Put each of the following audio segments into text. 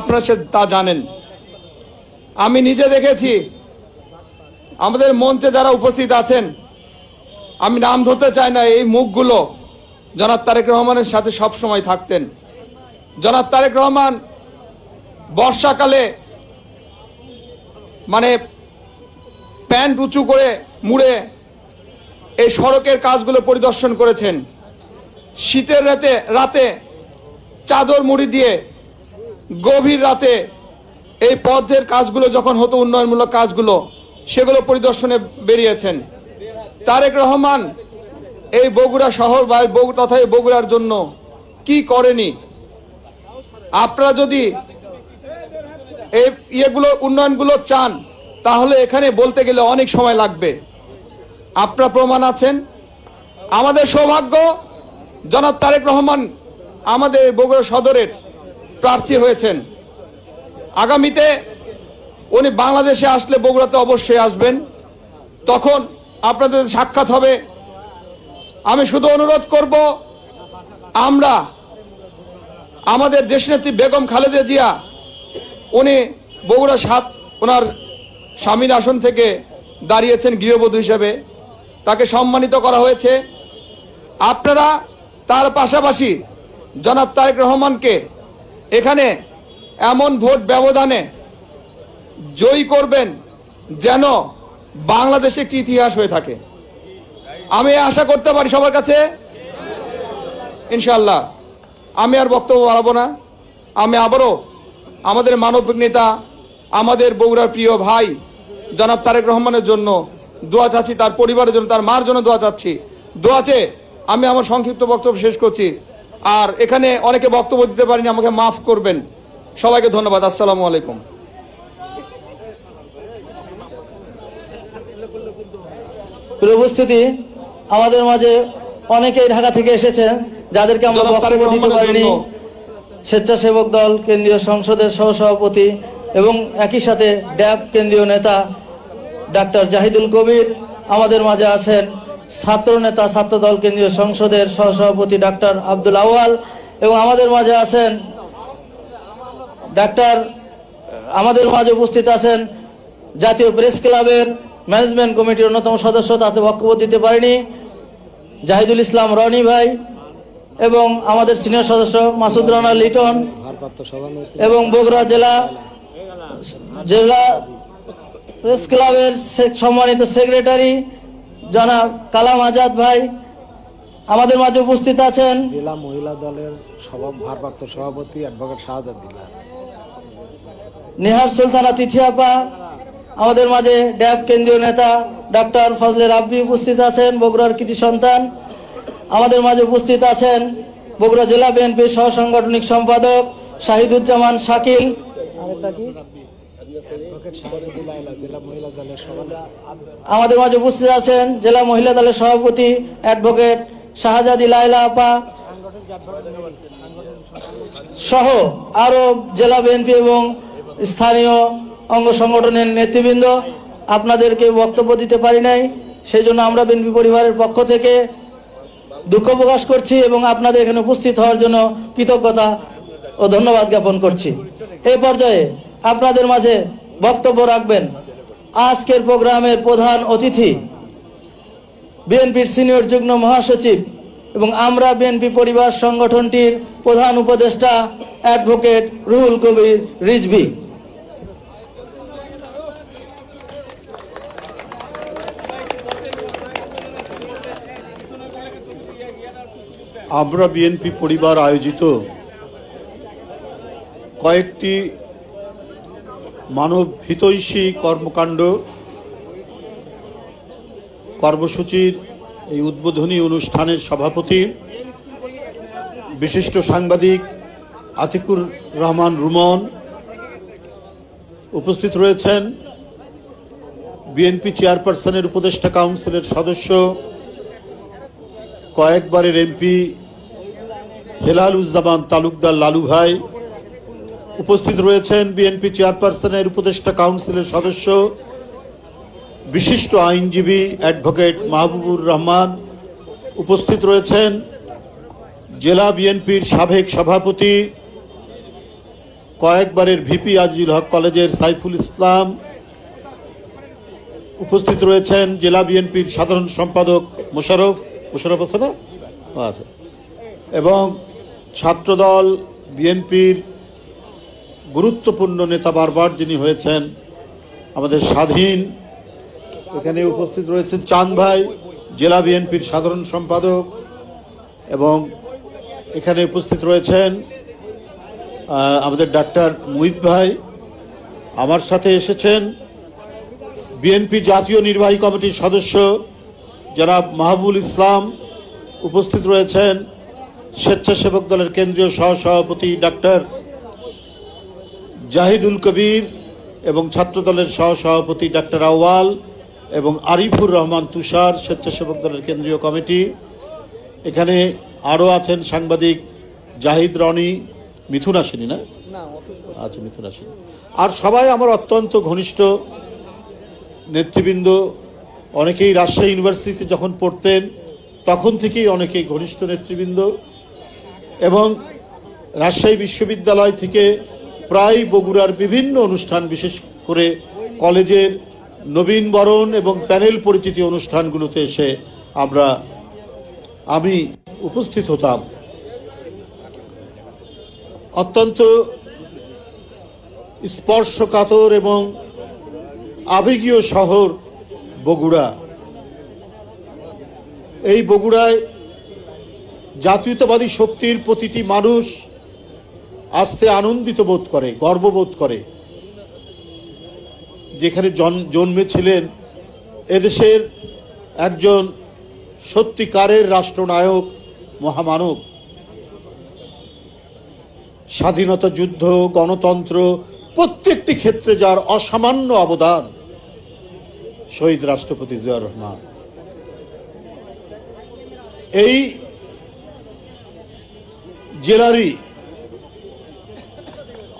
আপনারা সে তা জানেন। আমি নিজে দেখেছি, আমাদের মঞ্চে যারা উপস্থিত আছেন, আমি নাম ধরতে চাই না, এই মুখগুলো জনাব তারেক রহমানের সাথে সব সময় থাকতেন। জনাব তারেক রহমান বর্ষাকালে মানে প্যান্ট উঁচু করে মুড়ে এই সড়কের কাজগুলো পরিদর্শন করেছেন। শীতের রাতে রাতে চাদর মুড়ি দিয়ে গভীর রাতে এই পথের কাজগুলো যখন হতো, উন্নয়নমূলক কাজগুলো, সেগুলো পরিদর্শনে বেরিয়েছেন। তারেক রহমান এই বগুড়া শহর বা বগু, তথা এই বগুড়ার জন্য কি করেনি? আপনারা যদি এই ইয়েগুলো, উন্নয়নগুলো চান, তাহলে এখানে বলতে গেলে অনেক সময় লাগবে। আপনার প্রমাণ আছেন? আমাদের সৌভাগ্য, জনাব তারেক রহমান আমাদের বগুড়া সদরের প্রার্থী হয়েছেন। আগামীতে উনি বাংলাদেশে আসলে বগুড়াতে অবশ্যই আসবেন। তখন আপনাদের সাক্ষাৎ হবে। আমি শুধু অনুরোধ করব, আমরা আমাদের দেশনেত্রী বেগম খালেদা জিয়া, উনি বগুড়া সাত, ওনার স্বামীর আসন থেকে দাঁড়িয়েছেন গৃহবধূ হিসেবে। তাকে সম্মানিত করা হয়েছে। আপনারা তার পাশাপাশি জনাব তারেক রহমানকে এখানে এমন ভোট ব্যবধানে জয়ী করবেন যেন বাংলাদেশে একটি ইতিহাস হয়ে থাকে। আমি আশা করতে পারি সবার কাছে ইনশাল্লাহ আমি আর বক্তব্য বাড়াবো না। আমি আবারও আমাদের মানবিক নেতা, আমাদের বগুড়ার প্রিয় ভাই, জনাব তারেক রহমানের জন্য দোয়া চাচ্ছি, তার পরিবারের জন্য, তার মার জন্য দোয়া চাচ্ছি। দোয়া চেয়ে আমি আমার সংক্ষিপ্ত বক্তব্য শেষ করছি। আর এখানে অনেকে বক্তব্য দিতে পারিনি আমাকে মাফ করবেন। সবাইকে ধন্যবাদ আসসালামু আলাইকুম। উপস্থিতি আমাদের মাঝে অনেকেই ঢাকা থেকে এসেছেন যাদেরকে আমরা বক্তব্য দিতে পারিনি। স্বেচ্ছাসেবক দল কেন্দ্রীয় সংসদের সহসভাপতি এবং একই সাথে ড্যাব কেন্দ্রীয় নেতা ডাক্তার জাহিদুল কবির আমাদের মাঝে আছেন। ছাত্র নেতা ছাত্র দল কেন্দ্রীয় সংসদের সহসভাপতি ডাক্তার আব্দুল আওয়াল এবং আমাদের মাঝে আছেন ডাক্তার, আমাদের মাঝে উপস্থিত আছেন জাতীয় প্রেস ক্লাবের ম্যানেজমেন্ট কমিটির অন্যতম সদস্য, তাতে বক্তব্য দিতে পারেনি। জাহিদুল ইসলাম রনি ভাই এবং আমাদের সিনিয়র সদস্য মাসুদ রানা লিটন এবং বগুড়া জেলা জেলা প্রেস ক্লাবের সম্মানিত সেক্রেটারি জনাব কালাম আজাদ ভাই আমাদের মাঝে উপস্থিত আছেন। জেলা মহিলা দলের সভা ভারপ্রাপ্ত সভাপতি অ্যাডভোকেট শাহজাদ দিলা নিহার সুলতানা তিথিয়াপা আমাদের মাঝে ড্যাব কেন্দ্রীয় নেতা ডক্টর ফজলে রাব্বি উপস্থিত আছেন বগুড়ার কৃতি সন্তান। আমাদের মাঝে উপস্থিত আছেন বগুড়া জেলা বিএনপির সহ সাংগঠনিক সম্পাদক শাহিদুজ্জামান শাকিল। আরেকটা কি? আমাদের মাঝে উপস্থিত আছেন জেলা মহিলা দলের সভাপতি অ্যাডভোকেট শাহজাদি লাইলা আপা সহ আরও জেলা বিএনপি এবং স্থানীয় অঙ্গ সংগঠনের নেতৃবৃন্দ। আপনাদেরকে বক্তব্য দিতে পারি নাই সেই জন্য আমরা বিএনপি পরিবারের পক্ষ থেকে দুঃখ প্রকাশ করছি এবং আপনাদের এখানে উপস্থিত হওয়ার জন্য কৃতজ্ঞতা ও ধন্যবাদ জ্ঞাপন করছি। এই পর্যায়ে আপনাদের মাঝে বক্তব্য রাখবেন। আজকের প্রোগ্রামের প্রধান অতিথি বিএনপির সিনিয়র যুগ্ম মহাসচিব এবং আমরা বিএনপি পরিবার সংগঠনটির প্রধান উপদেষ্টা অ্যাডভোকেট রুহুল কবির রিজভি। আমরা বিএনপি পরিবার আয়োজিত কয়েকটি মানব হিতৈষী কর্মকাণ্ড কর্মসূচির এই উদ্বোধনী অনুষ্ঠানের সভাপতি বিশিষ্ট সাংবাদিক আতিকুর রহমান রুমন উপস্থিত রয়েছেন। বিএনপি চেয়ারপারসনের উপদেষ্টা কাউন্সিলের সদস্য, কয়েকবারের এমপি হেলালুজ্জামান তালুকদার লালু ভাই উপস্থিত রয়েছেন বিএনপি চেয়ারপারসনের উপদেষ্টা কাউন্সিলের সদস্য বিশিষ্ট আইনজীবী অ্যাডভোকেট মাহবুবুর রহমান উপস্থিত রয়েছেন জেলা বিএনপির সাবেক সভাপতি কয়েকবারের ভিপি আজিজুল হক কলেজের সাইফুল ইসলাম উপস্থিত রয়েছেন জেলা বিএনপির সাধারণ সম্পাদক মোশারফ মোশারফ আছে না? এবং ছাত্রদল বিএনপির গুরুত্বপূর্ণ নেতা বারবার যিনি হয়েছেন আমাদের স্বাধীন, এখানে উপস্থিত রয়েছেন চাঁদ ভাই, জেলা বিএনপির সাধারণ সম্পাদক এবং এখানে উপস্থিত রয়েছেন আমাদের ডাক্তার মুহিত ভাই, আমার সাথে এসেছেন বিএনপি জাতীয় নির্বাহী কমিটির সদস্য জনাব মাহবুল ইসলাম, উপস্থিত রয়েছেন স্বেচ্ছাসেবক দলের কেন্দ্রীয় সহসভাপতি ডাক্তার জাহিদুল কবির এবং ছাত্রদলের সহসভাপতি ডাক্তার আওয়াল এবং আরিফুর রহমান তুষার স্বেচ্ছাসেবক দলের কেন্দ্রীয় কমিটি। এখানে আরও আছেন সাংবাদিক জাহিদ রনি। মিথুন আসেনি না? আচ্ছা মিথুন আসেনি। আর সবাই আমার অত্যন্ত ঘনিষ্ঠ নেতৃবৃন্দ। অনেকেই রাজশাহী ইউনিভার্সিটিতে যখন পড়তেন তখন থেকেই অনেকেই ঘনিষ্ঠ নেতৃবৃন্দ। এবং রাজশাহী বিশ্ববিদ্যালয় থেকে প্রায় বগুড়ার বিভিন্ন অনুষ্ঠান, বিশেষ করে কলেজের নবীনবরণ এবং প্যানেল পরিচিতি অনুষ্ঠানগুলোতে এসে আমরা, আমি উপস্থিত হতাম। অত্যন্ত স্পর্শকাতর এবং আবেগীয় শহর বগুড়া। এই বগুড়ায় জাতীয়তাবাদী শক্তির প্রতিটি মানুষ আস্তে আনন্দিত বোধ করে, গর্ববোধ করে। যেখানে জন্মেছিলেন এদেশের একজন সত্যিকারের রাষ্ট্রনায়ক মহামানব। স্বাধীনতা যুদ্ধ, গণতন্ত্র, প্রত্যেকটি ক্ষেত্রে যার অসামান্য অবদান শহীদ রাষ্ট্রপতি জিয়া রহমান। এই জেলারই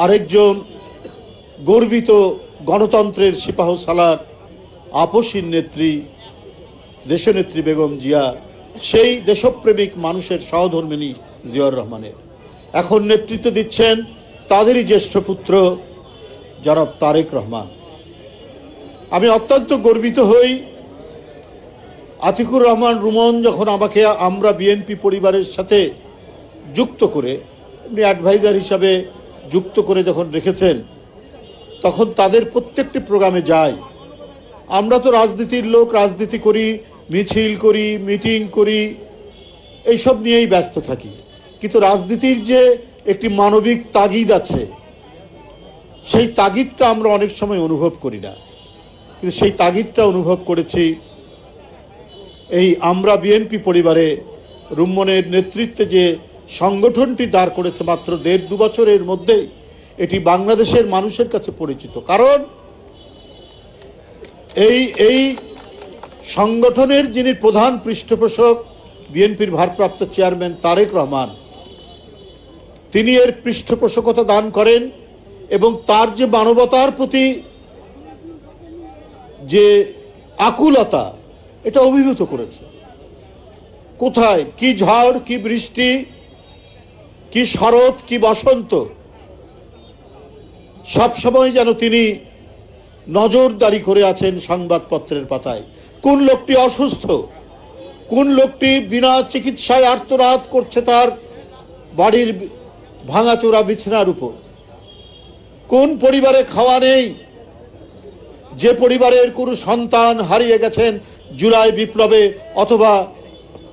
আরেকজন গর্বিত গণতন্ত্রের সিপাহ সালার আপসীর নেত্রী, দেশনেত্রী বেগম জিয়া, সেই দেশপ্রেমিক মানুষের সহধর্মিনী জিয়াউর রহমানের। এখন নেতৃত্ব দিচ্ছেন তাদেরই জ্যেষ্ঠ পুত্র জনাব তারেক রহমান। আমি অত্যন্ত গর্বিত হই আতিকুর রহমান রুমন যখন আমাকে আমরা বিএনপি পরিবারের সাথে যুক্ত করে, এমনি অ্যাডভাইজার হিসাবে যুক্ত করে যখন রেখেছেন, তখন তাদের প্রত্যেকটি প্রোগ্রামে যাই। আমরা তো রাজনীতির লোক, রাজনীতি করি, মিছিল করি, মিটিং করি, এইসব নিয়েই ব্যস্ত থাকি। কিন্তু রাজনীতির যে একটি মানবিক তাগিদ আছে, সেই তাগিদটা আমরা অনেক সময় অনুভব করি না। কিন্তু সেই তাগিদটা অনুভব করেছি এই আমরা বিএনপি পরিবারে রুম্মনের নেতৃত্বে যে সংগঠনটি দাঁড় করেছে মাত্র দেড় দু বছরের মধ্যেই। এটি বাংলাদেশের মানুষের কাছে পরিচিত। কারণ এই এই সংগঠনের যিনি প্রধান পৃষ্ঠপোষক, বিএনপির ভারপ্রাপ্ত চেয়ারম্যান তারেক রহমান, তিনি এর পৃষ্ঠপোষকতা দান করেন এবং তার যে মানবতার প্রতি যে আকুলতা, এটা অভিভূত করেছে। কোথায়, কি ঝড়, কি বৃষ্টি কি শরৎ, কি বসন্ত। সবসময় যেন তিনি নজরদারি করে আছেন সংবাদপত্রের পাতায়। কোন লোকটি অসুস্থ? কোন লোকটি বিনা চিকিৎসায় আর্তনাদ করছে তার বাড়ির ভাঙাচোরা বিছানার উপর? কোন পরিবারে খাওয়া নেই? যে পরিবারের কোনো সন্তান হারিয়ে গেছেন জুলাই বিপ্লবে অথবা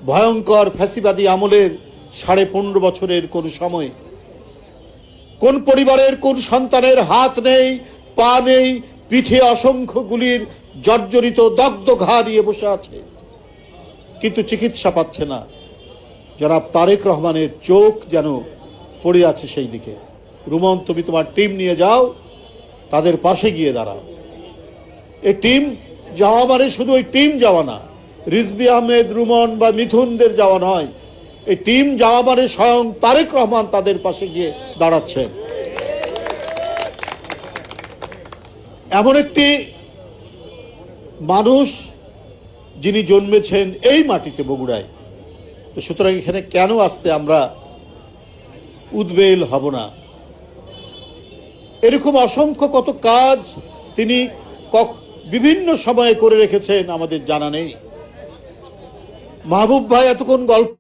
ভয়ঙ্কর ফ্যাসিবাদী আমলের সাড়ে পনেরো বছরের কোন সময়ে। কোন পরিবারের কোন সন্তানের হাত নেই, পা নেই, পিঠে অসংখ্য গুলির জর্জরিত দগ্ধ ঘা নিয়ে বসে আছে। কিন্তু চিকিৎসা পাচ্ছে না। জনাব তারেক রহমানের চোখ যেন পড়ে আছে সেই দিকে। রুমন তুমি তোমার টিম নিয়ে যাও, তাদের পাশে গিয়ে দাঁড়াও। এই টিম যাওয়া মানে শুধু ওই টিম যাওয়া না রিজবি আহমেদ, রুমন বা মিথুনদের যাওয়া নয় এই টিম যাওয়া মানে স্বয়ং তারেক রহমান তাদের পাশে গিয়ে দাঁড়াচ্ছেন এমন একটি মানুষ যিনি জন্মেছেন এই মাটিতে বগুড়ায়। তো সুতরাং এখানে কেন আসতে আমরা উদ্বেল হব না? এরকম অসংখ্য কত কাজ তিনি বিভিন্ন সময়ে করে রেখেছেন, আমাদের জানা নেই। মাহবুব ভাই এতক্ষণ গল্প